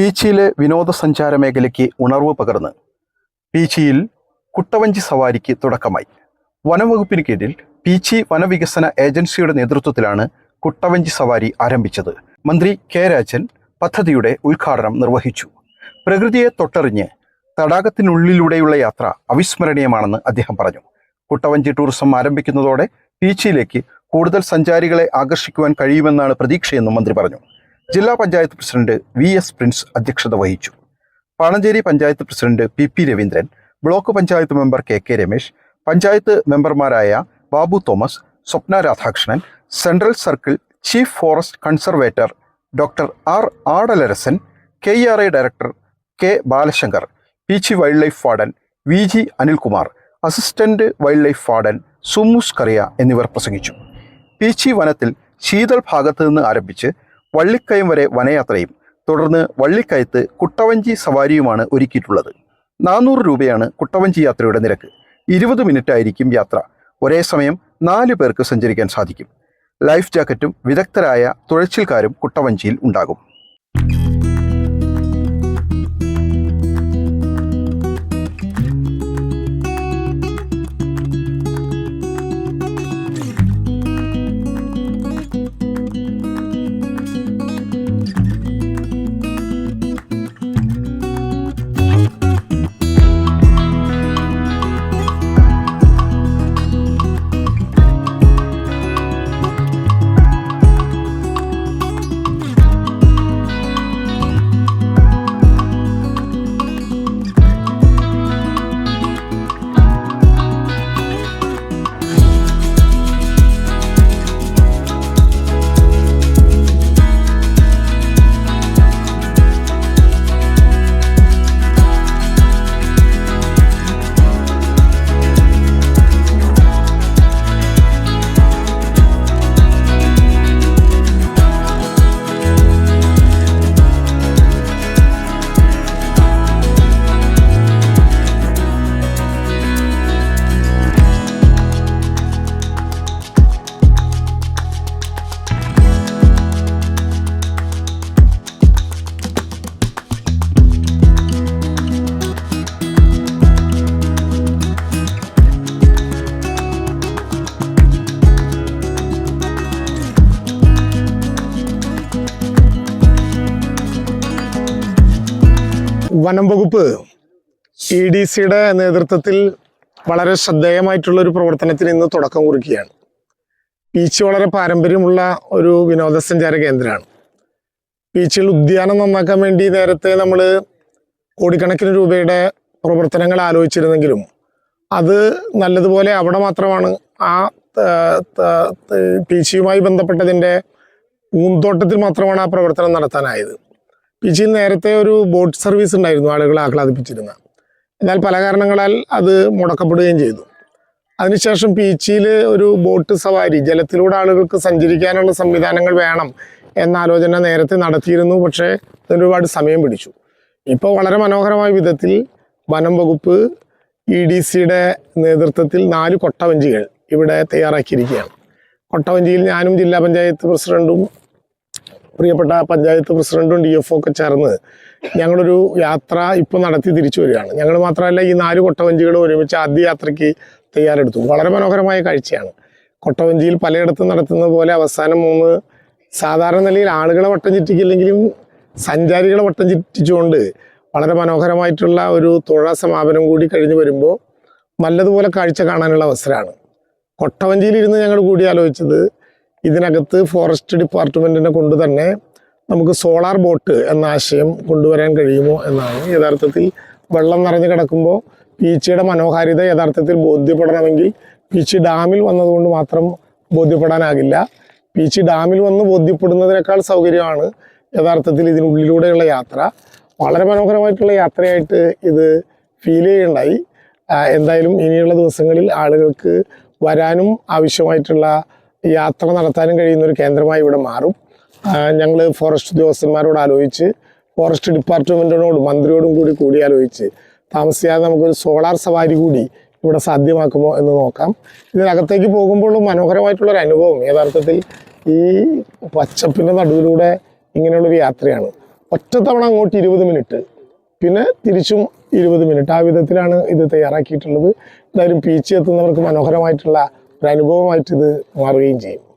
പീച്ചിയിലെ വിനോദസഞ്ചാര മേഖലയ്ക്ക് ഉണർവ് പകർന്ന് പീച്ചിയിൽ കുട്ടവഞ്ചി സവാരിക്ക് തുടക്കമായി. വനംവകുപ്പിന് കീഴിൽ പീച്ചി വനവികസന ഏജൻസിയുടെ നേതൃത്വത്തിലാണ് കുട്ടവഞ്ചി സവാരി ആരംഭിച്ചത്. മന്ത്രി കെ രാജൻ പദ്ധതിയുടെ ഉദ്ഘാടനം നിർവഹിച്ചു. പ്രകൃതിയെ തൊട്ടറിഞ്ഞ് തടാകത്തിനുള്ളിലൂടെയുള്ള യാത്ര അവിസ്മരണീയമാണെന്ന് അദ്ദേഹം പറഞ്ഞു. കുട്ടവഞ്ചി ടൂറിസം ആരംഭിക്കുന്നതോടെ പീച്ചിയിലേക്ക് കൂടുതൽ സഞ്ചാരികളെ ആകർഷിക്കുവാൻ കഴിയുമെന്നാണ് പ്രതീക്ഷയെന്നും മന്ത്രി പറഞ്ഞു. ജില്ലാ panchayat president V S Prince അധ്യക്ഷത വഹിച്ചു. Panancheri panchayat president P P Raveendran block panchayat member K K Ramesh panchayat മെമ്പർമാരായ Babu Thomas Swapna Radhakrishnan central circle chief forest conservator doctor R Adalarasan K R I director K Balashankar P G wildlife warden V G Anilkumar assistant wildlife warden Sumus Kariya എന്നിവർ പ്രസംഗിച്ചു. പീച്ചി വനത്തിൽ ശീതൾ ഭാഗത്ത് നിന്ന് ആരംഭിച്ച് വള്ളിക്കയം വരെ വനയാത്രയും തുടർന്ന് വള്ളിക്കയത്ത് കുട്ടവഞ്ചി സവാരിയുമാണ് ഒരുക്കിയിട്ടുള്ളത്. നാനൂറ് രൂപയാണ് കുട്ടവഞ്ചി യാത്രയുടെ നിരക്ക്. ഇരുപത് മിനിറ്റ് ആയിരിക്കും യാത്ര. ഒരേ സമയം നാല് പേർക്ക് സഞ്ചരിക്കാൻ സാധിക്കും. ലൈഫ് ജാക്കറ്റും വിദഗ്ധരായ തുഴച്ചിൽക്കാരും കുട്ടവഞ്ചിയിൽ ഉണ്ടാകും. വനം വകുപ്പ് ഇ ഡി സിയുടെ നേതൃത്വത്തിൽ വളരെ ശ്രദ്ധേയമായിട്ടുള്ള ഒരു പ്രവർത്തനത്തിന് ഇന്ന് തുടക്കം കുറിക്കുകയാണ്. ബീച്ച് വളരെ പാരമ്പര്യമുള്ള ഒരു വിനോദസഞ്ചാര കേന്ദ്രമാണ്. ബീച്ചിൽ ഉദ്യാനം നന്നാക്കാൻ വേണ്ടി നേരത്തെ നമ്മൾ കോടിക്കണക്കിന് രൂപയുടെ പ്രവർത്തനങ്ങൾ ആലോചിച്ചിരുന്നെങ്കിലും അത് നല്ലതുപോലെ അവിടെ മാത്രമാണ് ആ ബീച്ചുമായി ബന്ധപ്പെട്ടതിന്റെ പൂന്തോട്ടത്തിൽ മാത്രമാണ് ആ പ്രവർത്തനം നടത്താനായത്. ബീച്ചിൽ നേരത്തെ ഒരു ബോട്ട് സർവീസ് ഉണ്ടായിരുന്നു ആളുകളെ ആഹ്ലാദിപ്പിച്ചിരുന്ന. എന്നാൽ പല കാരണങ്ങളാൽ അത് മുടക്കപ്പെടുകയും ചെയ്തു. അതിനുശേഷം ബീച്ചിൽ ഒരു ബോട്ട് സവാരി ജലത്തിലൂടെ ആളുകൾക്ക് സഞ്ചരിക്കാനുള്ള സംവിധാനങ്ങൾ വേണം എന്ന ആലോചന നേരത്തെ നടത്തിയിരുന്നു പക്ഷേ അതിന് ഒരുപാട് സമയം പിടിച്ചു. ഇപ്പോൾ വളരെ മനോഹരമായ വിധത്തിൽ വനം വകുപ്പ് ഇ ഡി സിയുടെ നേതൃത്വത്തിൽ നാല് കൊട്ടവഞ്ചികൾ ഇവിടെ തയ്യാറാക്കിയിരിക്കുകയാണ്. കൊട്ടവഞ്ചിയിൽ ഞാനും ജില്ലാ പഞ്ചായത്ത് പ്രസിഡന്റും പ്രിയപ്പെട്ട പഞ്ചായത്ത് പ്രസിഡന്റും ഡി എഫ് ഒക്കെ ചേർന്ന് ഞങ്ങളൊരു യാത്ര ഇപ്പോൾ നടത്തി തിരിച്ചു വരികയാണ്. ഞങ്ങൾ മാത്രമല്ല ഈ നാല് കൊട്ടവഞ്ചികളും ഒരുമിച്ച് ആദ്യ യാത്രയ്ക്ക് തയ്യാറെടുത്തു. വളരെ മനോഹരമായ കാഴ്ചയാണ്. കൊട്ടവഞ്ചിയിൽ പലയിടത്തും നടത്തുന്ന പോലെ അവസാനം മൂന്ന് സാധാരണ നിലയിൽ ആളുകളെ വട്ടം ചുറ്റിക്കില്ലെങ്കിലും സഞ്ചാരികളെ വട്ടം ചുറ്റിച്ചുകൊണ്ട് വളരെ മനോഹരമായിട്ടുള്ള ഒരു തുഴ സമാപനം കൂടി കഴിഞ്ഞ് വരുമ്പോൾ നല്ലതുപോലെ കാഴ്ച കാണാനുള്ള അവസരമാണ്. കൊട്ടവഞ്ചിയിലിരുന്ന് ഞങ്ങൾ കൂടി ആലോചിച്ചത് ഇതിനകത്ത് ഫോറസ്റ്റ് ഡിപ്പാർട്ട്മെന്റിനെ കൊണ്ട് തന്നെ നമുക്ക് സോളാർ ബോട്ട് എന്ന ആശയം കൊണ്ടുവരാൻ കഴിയുമോ എന്നാണ്. യഥാർത്ഥത്തിൽ വെള്ളം നിറഞ്ഞു കിടക്കുമ്പോൾ പീച്ചയുടെ മനോഹാരിത യഥാർത്ഥത്തിൽ ബോധ്യപ്പെടണമെങ്കിൽ പീച്ചി ഡാമിൽ വന്നതുകൊണ്ട് മാത്രം ബോധ്യപ്പെടാനാകില്ല. പീച്ചി ഡാമിൽ വന്ന് ബോധ്യപ്പെടുന്നതിനേക്കാൾ സൗകര്യമാണ് യഥാർത്ഥത്തിൽ ഇതിനുള്ളിലൂടെയുള്ള യാത്ര. വളരെ മനോഹരമായിട്ടുള്ള യാത്രയായിട്ട് ഇത് ഫീൽ ചെയ്യുണ്ടായി എന്തായാലും ഇനിയുള്ള ദിവസങ്ങളിൽ ആളുകൾക്ക് വരാനും ആവശ്യമായിട്ടുള്ള യാത്ര നടത്താനും കഴിയുന്ന ഒരു കേന്ദ്രമായി ഇവിടെ മാറും. ഞങ്ങൾ ഫോറസ്റ്റ് ഉദ്യോഗസ്ഥന്മാരോട് ആലോചിച്ച് ഫോറസ്റ്റ് ഡിപ്പാർട്ട്മെന്റിനോടും മന്ത്രിയോടും കൂടി കൂടിയാലോചിച്ച് താമസിയാതെ നമുക്കൊരു സോളാർ സവാരി കൂടി ഇവിടെ സാധ്യമാക്കുമോ എന്ന് നോക്കാം. ഇതിനകത്തേക്ക് പോകുമ്പോഴും മനോഹരമായിട്ടുള്ളൊരു അനുഭവം യഥാർത്ഥത്തിൽ ഈ പച്ചപ്പിന്റെ നടുവിലൂടെ ഇങ്ങനെയുള്ളൊരു യാത്രയാണ്. ഒറ്റത്തവണ അങ്ങോട്ട് ഇരുപത് മിനിറ്റ് പിന്നെ തിരിച്ചും ഇരുപത് മിനിറ്റ്. ആ വിധത്തിലാണ് ഇത് തയ്യാറാക്കിയിട്ടുള്ളത്. എന്തായാലും പീച്ചി എത്തുന്നവർക്ക് മനോഹരമായിട്ടുള്ള ഒരു അനുഭവമായിട്ട് ഇത് മാറുകയും ചെയ്യും.